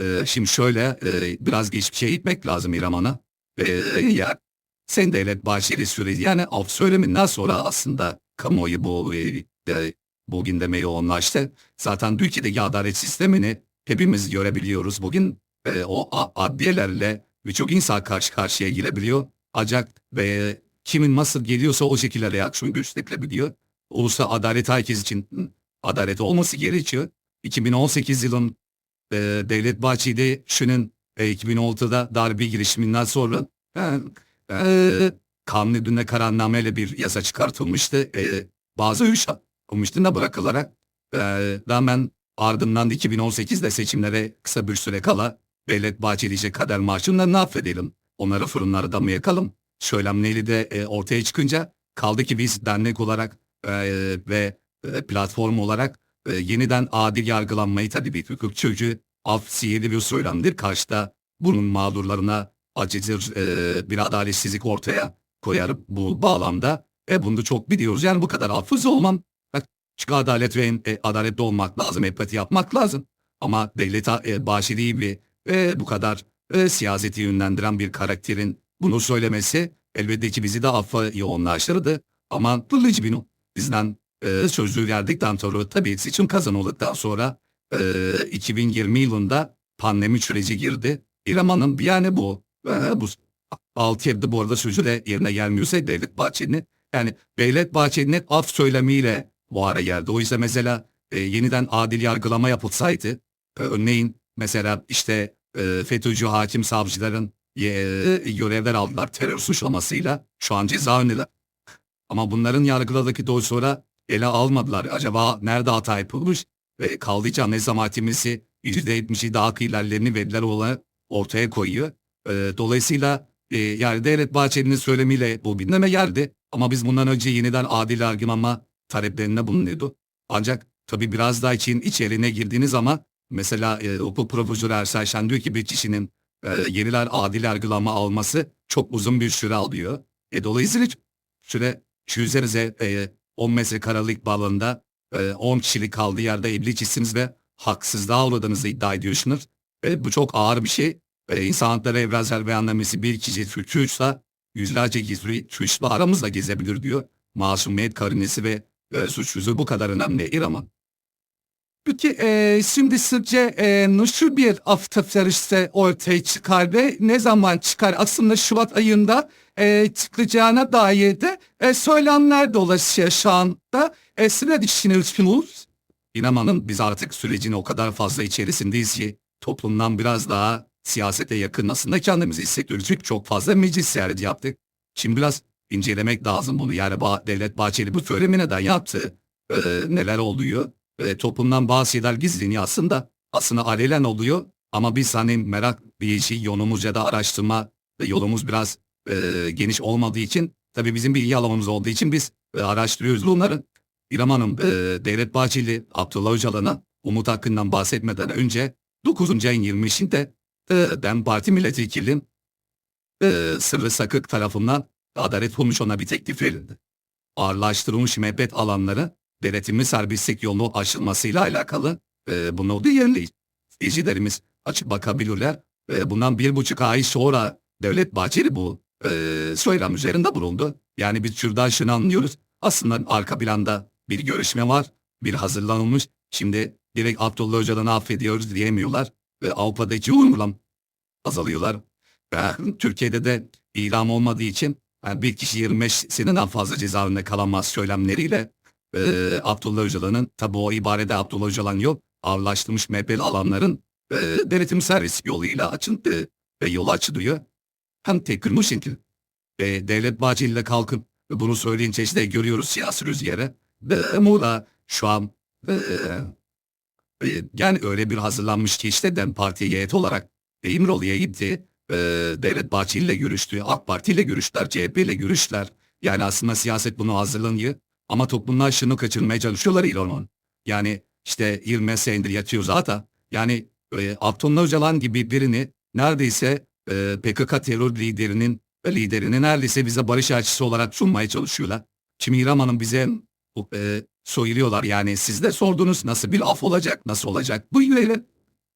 Ee, şimdi şöyle e, biraz geçmişe gitmek lazım İraman'a. Ee, ya sen devlet Bahçeli süreci yani af söyleminden sonra aslında kamuoyu bu e, e, bugün de yoğunlaştı. Zaten Türkiye'deki adalet sistemini hepimiz görebiliyoruz bugün. E, o adliyelerle birçok insan karşı karşıya gelebiliyor. Ancak ve kimin nasıl geliyorsa o şekilde reaksiyon gösterilebiliyor. Ulusal adalet herkes için adalet olması gerekiyor. 2018 yılın e, Devlet Bahçeli şunun e, 2016'da darbe girişiminden sonra e, e, kanun hükmünde kararnameyle bir yasa çıkartılmıştı. E, bazı üç komisyonuna bırakılarak e, rağmen ardından da 2018'de seçimlere kısa bir süre kala Devlet Bahçeli'ce kader ne affedelim? Onları fırınlarda mı yakalım? Söylemleri de e, ortaya çıkınca kaldı ki biz dernek olarak e, ve e, platform olarak e, yeniden adil yargılanmayı tabii bir hukukçucu af sihirli bir söylemdir. Karşıda bunun mağdurlarına acıcır e, bir adaletsizlik ortaya koyar bu bağlamda. E bunu da çok biliyoruz. Yani bu kadar hafız olmam. Bak, Çünkü adalet ve e, adaletli olmak lazım, empati yapmak lazım. Ama devlet e, Bahçeli gibi e, bu kadar e, siyaseti yönlendiren bir karakterin bunu söylemesi elbette ki bizi de affa yoğunlaştırdı. Ama kılıcı bir bizden e, sözü verdikten sonra tabii seçim kazanıldıktan sonra e, 2020 yılında pandemi süreci girdi. İraman'ın bir yani bu. E, bu 6 yılda bu arada sözü de yerine gelmiyorsa Devlet Bahçeli'nin yani Devlet Bahçeli'nin af söylemiyle bu ara geldi. O yüzden mesela e, yeniden adil yargılama yapılsaydı e, örneğin mesela işte e, FETÖ'cü hakim savcıların e, görevler aldılar terör suçlamasıyla şu an cezaevindeler. Ama bunların yargıladıktan sonra ele almadılar. Acaba nerede hata yapılmış? Ve kaldıkça Anayasa Mahkemesi %70'i daha ilerlerini veriler olarak ortaya koyuyor. E, dolayısıyla e, yani Devlet Bahçeli'nin söylemiyle bu gündeme geldi. Ama biz bundan önce yeniden adil yargılama taleplerinde bulunuyordu. Ancak tabii biraz daha için içeriğine girdiğiniz ama mesela e, hukuk profesörü Ersel Şen diyor ki bir kişinin e, yeniden adil yargılama alması çok uzun bir süre alıyor. E, dolayısıyla süre şu üzerinize e, 10 metrekaralık bağlamında e, 10 kişilik kaldığı yerde evlicisiniz ve haksızlığa uğradığınızı iddia ediyorsunuz. Ve bu çok ağır bir şey. E, insan hakları evrensel beyannamesi bir kişi suçluysa yüzlerce gizli suçlu aramızda gezebilir diyor. Masumiyet karinesi ve e, suçsuzluğu bu kadar önemli İraman. Peki e, şimdi sizce e, nasıl bir af tasarısı ortaya çıkar ve ne zaman çıkar? Aslında Şubat ayında e, çıkacağına dair de e, söylemler dolaşıyor şu anda. E, siz ne düşünüyorsunuz? İnanmanın biz artık sürecin o kadar fazla içerisindeyiz ki toplumdan biraz daha siyasete yakın aslında kendimizi. Çünkü çok fazla meclis ziyareti yaptık. Şimdi biraz incelemek lazım bunu. Yani ba Devlet Bahçeli bu söylemi neden yaptı? E, neler oluyor? E, toplumdan bazı şeyler gizleniyor aslında. Aslında alelen oluyor. Ama biz hani merak bir şey yolumuz ya da araştırma ve yolumuz biraz e, geniş olmadığı için tabii bizim bilgi alanımız olduğu için biz e, araştırıyoruz bunları. İrem Hanım, e, Devlet Bahçeli, Abdullah Öcalan'a Umut hakkından bahsetmeden önce 9. ayın 20'sinde e, DEM Parti milletvekili e, Sırrı Sakık tarafından Adalet Komisyonu'na bir teklif verildi. Ağırlaştırılmış müebbet alanları denetimi serbestlik yolu aşılmasıyla alakalı e, bunu da yerli izleyicilerimiz açıp bakabilirler. E, bundan bir buçuk ay sonra Devlet Bahçeli bu e, söylem üzerinde bulundu. Yani biz şuradan şunu anlıyoruz. Aslında arka planda bir görüşme var. Bir hazırlanılmış. Şimdi direkt Abdullah Öcalan'ı affediyoruz diyemiyorlar. Ve Avrupa'daki uygulam azalıyorlar. Türkiye'de de idam olmadığı için yani bir kişi 25 seneden fazla cezaevinde kalamaz söylemleriyle e, Abdullah Öcalan'ın tabi o ibarede Abdullah Öcalan yok ağırlaştırmış MHP'li alanların e, denetim servis yoluyla açıldı ve yol açılıyor. Hem tekrar şekil. Ve Devlet Bahçeli kalkıp bunu söyleyince işte görüyoruz siyasi rüzgarı. Ve Muğla şu an e, e, yani öyle bir hazırlanmış ki işte DEM Parti'ye heyet olarak e, İmrolu'ya gitti. E, Devlet Bahçeli ile görüştü. AK Parti ile görüştüler. CHP ile görüştüler. Yani aslında siyaset bunu hazırlanıyor. Ama toplumlar şunu kaçırmaya çalışıyorlar İlhan'ın. Yani işte 20 senedir yatıyor zaten. Yani e, Abdullah Öcalan gibi birini neredeyse e, PKK terör liderinin ve liderini neredeyse bize barış elçisi olarak sunmaya çalışıyorlar. Şimdi İrem Hanım bize e, söylüyorlar yani siz de sordunuz nasıl bir af olacak nasıl olacak bu yüreyle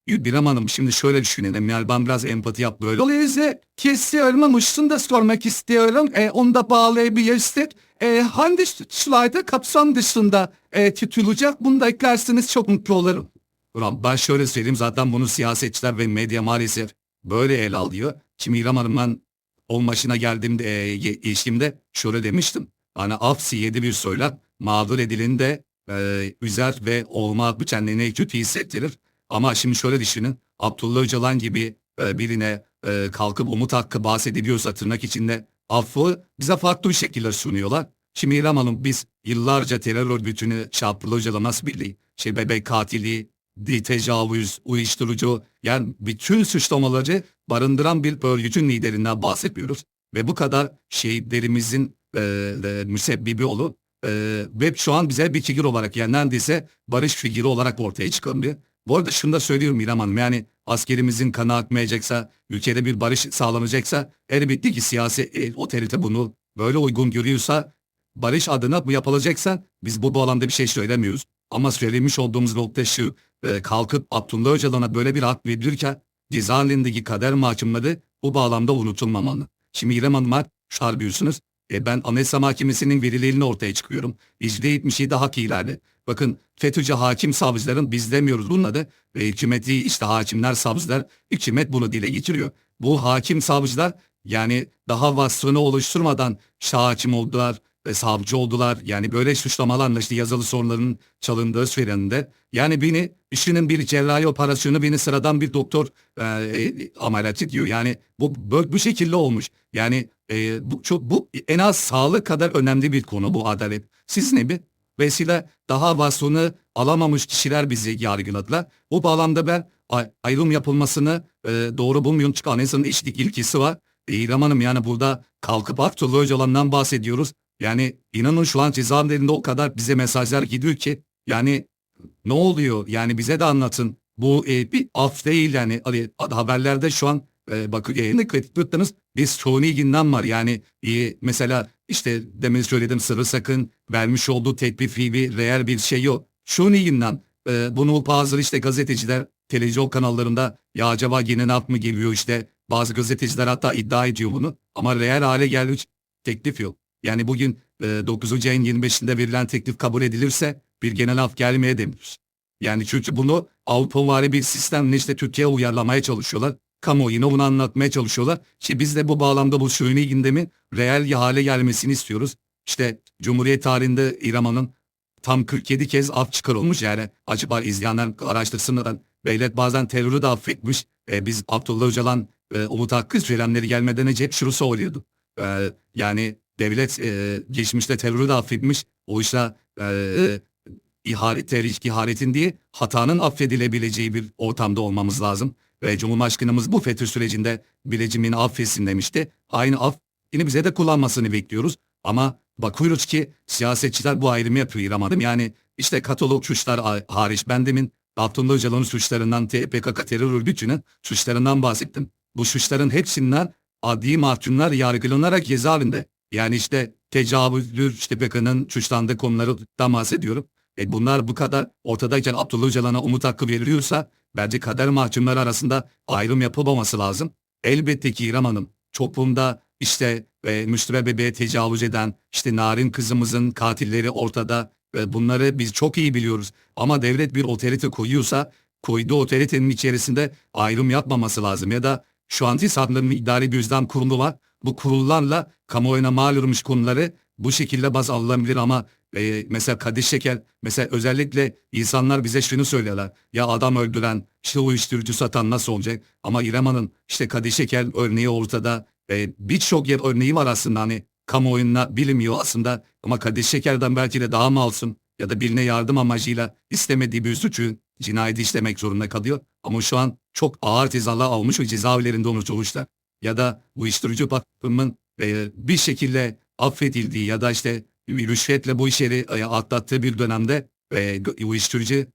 İrem Hanım şimdi şöyle düşünelim yani ben biraz empati yap böyle. Dolayısıyla kesiyorum da sormak istiyorum. E, onu da bağlayabilirsek. E, hangi slayda kapsam dışında e, tutulacak bunu da eklerseniz çok mutlu olurum. Ulan ben şöyle söyleyeyim zaten bunu siyasetçiler ve medya maalesef böyle el alıyor. Şimdi İrem Hanım'dan on başına geldiğimde e, ilişkimde şöyle demiştim. Hani afsi yedi bir söyler mağdur edilinde e, üzer ve olma kendini kötü hissettirir. Ama şimdi şöyle düşünün. Abdullah Öcalan gibi e, birine e, kalkıp umut hakkı bahsediliyorsa tırnak içinde affı bize farklı bir şekilde sunuyorlar. Şimdi İrem Hanım biz yıllarca terör örgütünü Öcalan'a birliği, şey bebek katili, di tecavüz, uyuşturucu yani bütün suçlamaları barındıran bir örgütün liderinden bahsetmiyoruz. Ve bu kadar şehitlerimizin e, e, müsebbibi olup e, ve şu an bize bir figür olarak yani neredeyse barış figürü olarak ortaya çıkıyor. Bu arada şunu da söylüyorum İrem Hanım yani askerimizin kanı akmayacaksa, ülkede bir barış sağlanacaksa elbette ki siyasi e, otorite bunu böyle uygun görüyorsa barış adına bu yapılacaksa biz bu, alanda bir şey söylemiyoruz. Ama söylemiş olduğumuz nokta şu e, kalkıp Abdullah Öcalan'a böyle bir hak verilirken cezaevindeki kader mahkumları bu bağlamda unutulmamalı. Şimdi İrem Hanım'a şar büyüsünüz. E ben Anayasa Mahkemesi'nin verilerini ortaya çıkıyorum. %77 hak ihlali. Bakın FETÖ'cü hakim savcıların biz demiyoruz bunun adı. Ve hükümeti işte hakimler savcılar hükümet bunu dile getiriyor. Bu hakim savcılar yani daha vasfını oluşturmadan şahakim oldular ve savcı oldular. Yani böyle suçlamalarla işte yazılı sorunların çalındığı sferinde. Yani beni işinin bir cerrahi operasyonu beni sıradan bir doktor e, e, ameliyat ediyor. Yani bu bu, bu şekilde olmuş. Yani e, bu çok bu en az sağlık kadar önemli bir konu bu adalet. Siz ne bir vesile daha vasfını alamamış kişiler bizi yargıladılar. Bu bağlamda ben ay- ayrım yapılmasını e, doğru bulmuyorum. Çünkü anayasanın eşitlik ilkesi var. E, İrem Hanım yani burada kalkıp Abdullah Öcalan'dan bahsediyoruz. Yani inanın şu an cezaevlerinde o kadar bize mesajlar gidiyor ki yani ne oluyor? Yani bize de anlatın. Bu e, bir af değil yani hani haberlerde şu an e, kritik tuttunuz. Biz suni gündem var yani e, mesela işte demin söyledim sırrı sakın vermiş olduğu teklifi bir reel bir şey yok. Suni gündem e, bunu bazı işte gazeteciler televizyon kanallarında ya acaba yine ne mı geliyor işte bazı gazeteciler hatta iddia ediyor bunu ama reel hale gelmiş teklif yok. Yani bugün e, 9. ayın 25'inde verilen teklif kabul edilirse bir genel af gelmeye demir. Yani çünkü bunu Avrupavari bir sistemle işte Türkiye'ye uyarlamaya çalışıyorlar. Kamuoyuna bunu anlatmaya çalışıyorlar. İşte biz de bu bağlamda bu suni gündemin reel hale gelmesini istiyoruz. İşte Cumhuriyet tarihinde İraman'ın tam 47 kez af çıkarılmış yani. Acaba izleyenler araştırsınlar. Devlet bazen terörü de affetmiş. E, biz Abdullah Öcalan e, Umut Hakkı söylemleri gelmeden önce hep şunu söylüyordu. E, yani devlet e, geçmişte terörü de affetmiş. Oysa e, ihanet, terörist ihanetin diye hatanın affedilebileceği bir ortamda olmamız lazım. Ve Cumhurbaşkanımız bu FETÖ sürecinde bilecimini affetsin demişti. Aynı af yine bize de kullanmasını bekliyoruz. Ama bakıyoruz ki siyasetçiler bu ayrımı yapıyor İrem Yani işte katalog suçlar ha- hariç ben demin Abdullah Öcalan'ın suçlarından TPKK terör örgütünün suçlarından bahsettim. Bu suçların hepsinden adli mahkumlar yargılanarak cezaevinde. Yani işte tecavüzdür, işte PKK'nın suçlandığı konulardan bahsediyorum. E bunlar bu kadar ortadayken Abdullah Öcalan'a umut hakkı veriliyorsa bence kader mahkumları arasında ayrım yapılmaması lazım. Elbette ki İrem Hanım toplumda işte e, Müslüme bebeğe tecavüz eden işte narin kızımızın katilleri ortada ve bunları biz çok iyi biliyoruz. Ama devlet bir otorite koyuyorsa koyduğu otoritenin içerisinde ayrım yapmaması lazım ya da şu anki sanırım idari bir yüzden kurulu var. Bu kurullarla kamuoyuna mal olmuş konuları bu şekilde baz alınabilir ama e, mesela Kadir Şeker mesela özellikle insanlar bize şunu söylüyorlar. Ya adam öldüren işte uyuşturucu satan nasıl olacak? Ama İrem Hanım işte Kadir Şeker örneği ortada. E, Birçok yer örneği var aslında hani kamuoyuna bilinmiyor aslında. Ama Kadir Şeker'den belki de daha masum ya da birine yardım amacıyla istemediği bir suçu cinayeti işlemek zorunda kalıyor. Ama şu an çok ağır cezalar almış ve cezaevlerinde unutulmuşlar. Ya da uyuşturucu bakımın e, bir şekilde affedildiği ya da işte rüşvetle bu işleri e, atlattığı bir dönemde e, uyuşturucu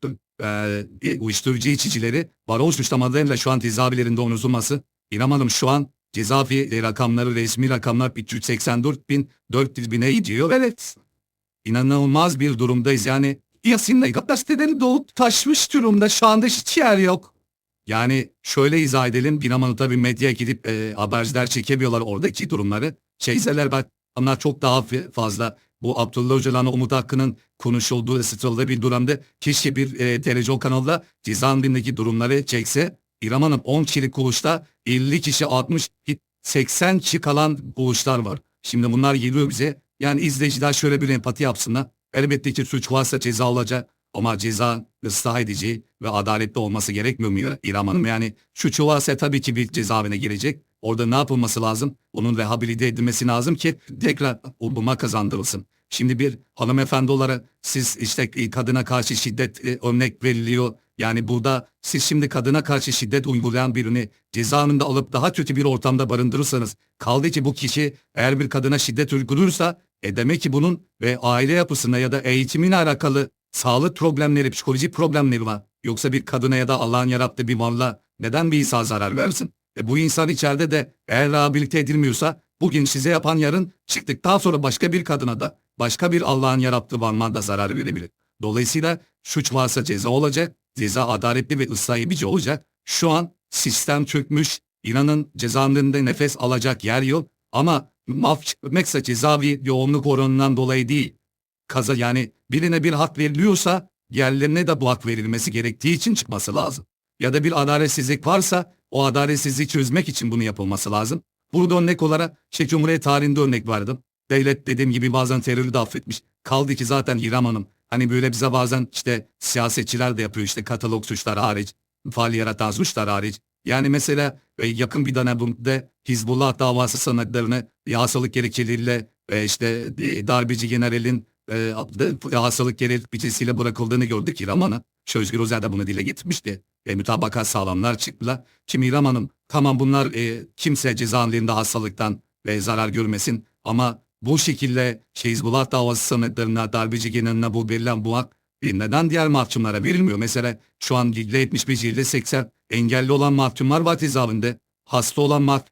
e, uyuşturucu içicileri varoş suçlamalarıyla şu an cezaevlerinde unutulması. İnanmadım şu an cezaevi rakamları resmi rakamlar 384 bin 400 bine gidiyor. Evet. İnanılmaz bir durumdayız yani. Yasin'le gazetelerin doğup taşmış durumda şu anda hiç yer yok. Yani şöyle izah edelim. Bir tabii medyaya gidip e, haberciler çekemiyorlar oradaki durumları. Şeyseler bak onlar çok daha fazla bu Abdullah Öcalan'la Umut Hakkı'nın konuşulduğu, ısıtıldığı bir durumda keşke bir e, televizyon kanalda cezaevindeki durumları çekse. İrem Hanım 10 kişilik kuruluşta 50 kişi 60 80 kişi kalan kuruluşlar var. Şimdi bunlar geliyor bize. Yani izleyiciler şöyle bir empati yapsınlar. Elbette ki suç varsa ceza olacak. Ama ceza ıslah edici ve adaletli olması gerekmiyor mu İrem Hanım? Yani suç varsa tabii ki bir cezaevine girecek. Orada ne yapılması lazım? Onun rehabilite edilmesi lazım ki tekrar urbuma kazandırılsın. Şimdi bir hanımefendi olarak siz işte kadına karşı şiddet e, örnek veriliyor. Yani burada siz şimdi kadına karşı şiddet uygulayan birini cezaevinde alıp daha kötü bir ortamda barındırırsanız kaldı ki bu kişi eğer bir kadına şiddet uygulursa e demek ki bunun ve aile yapısına ya da eğitimine alakalı sağlık problemleri, psikolojik problemleri var. Yoksa bir kadına ya da Allah'ın yarattığı bir varlığa neden bir insan zarar versin? E bu insan içeride de eğer rehabilite edilmiyorsa bugün size yapan yarın çıktıktan sonra başka bir kadına da başka bir Allah'ın yarattığı varlığa da zarar verebilir. Dolayısıyla suç varsa ceza olacak, ceza adaletli ve ıslah edici olacak. Şu an sistem çökmüş, İran'ın cezaevinde nefes alacak yer yok ama maf çıkmekse cezaevi yoğunluk oranından dolayı değil. Kaza yani birine bir hak veriliyorsa diğerlerine de bu hak verilmesi gerektiği için çıkması lazım. Ya da bir adaletsizlik varsa o adaletsizliği çözmek için bunu yapılması lazım. Burada örnek olarak şey Cumhuriyet tarihinde örnek vardı. Devlet dediğim gibi bazen terörü de affetmiş. Kaldı ki zaten İrem Hanım hani böyle bize bazen işte siyasetçiler de yapıyor işte katalog suçlar hariç, faal yaratan suçlar hariç. Yani mesela e, yakın bir dönemde Hizbullah davası sanıklarını hastalık gerekçeleriyle e, işte e, darbeci generalin e, adlı hastalık gerekçesiyle bırakıldığını gördük İrem Hanım. Özgür Özel de bunu dile getirmişti. E, mütabakat sağlamlar çıktılar. Şimdi İrem Hanım tamam bunlar e, kimse cezaevlerinde hastalıktan ve zarar görmesin ama bu şekilde Hizbullah davası sanıklarına, darbeci geneline bu verilen bu hak e, neden diğer mahkumlara verilmiyor? Mesela şu an ilde 75, ilde 80 engelli olan mahkumlar var cezaevinde. Hasta olan mahkum,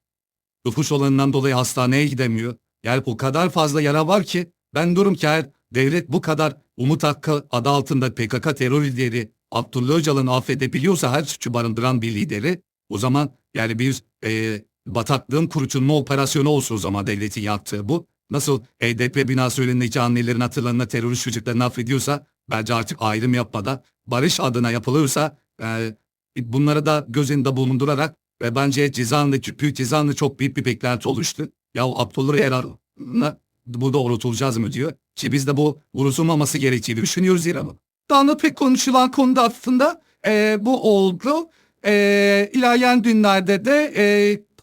nüfus olanından dolayı hastaneye gidemiyor. Yani o kadar fazla yara var ki ben diyorum ki eğer devlet bu kadar Umut Hakkı adı altında PKK terör lideri Abdullah Öcalan'ı affedebiliyorsa her suçu barındıran bir lideri o zaman yani bir e, bataklığın kurutulma operasyonu olsun o zaman devletin yaptığı bu. Nasıl HDP binası önündeki annelerin hatırlarına terörist çocuklarını affediyorsa bence artık ayrım yapmadan barış adına yapılırsa e, bunları da göz önünde bulundurarak ve bence cezaevinde, büyük cezaevinde çok büyük bir beklenti oluştu. Ya Abdullah Erar'la bu doğrultulacağız mı diyor. Ki biz de bu vurulmaması gerektiğini düşünüyoruz İran'ın. Daha da pek konuşulan konuda aslında e, bu oldu. E, ilerleyen günlerde de e,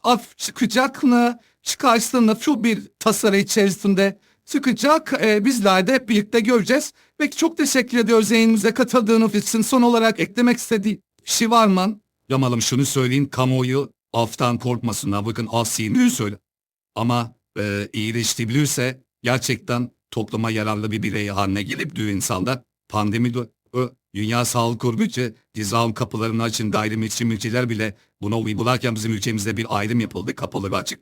af çıkacak mı çıkarsın şu bir tasarı içerisinde çıkacak. E, bizler de hep birlikte göreceğiz. Peki çok teşekkür ediyoruz yayınımıza katıldığınız için. Son olarak eklemek istediği bir şey var mı? Yamalım şunu söyleyin kamuoyu aftan korkmasınlar. Bakın asiyim söyle. Ama e, iyileştirilirse gerçekten topluma yararlı bir birey haline gelip diyor insanlar. Pandemi Dünya Sağlık Örgütü cezaevin kapılarını açın gayrimüslim ülkeler bile buna uygularken bizim ülkemizde bir ayrım yapıldı kapalı ve açık.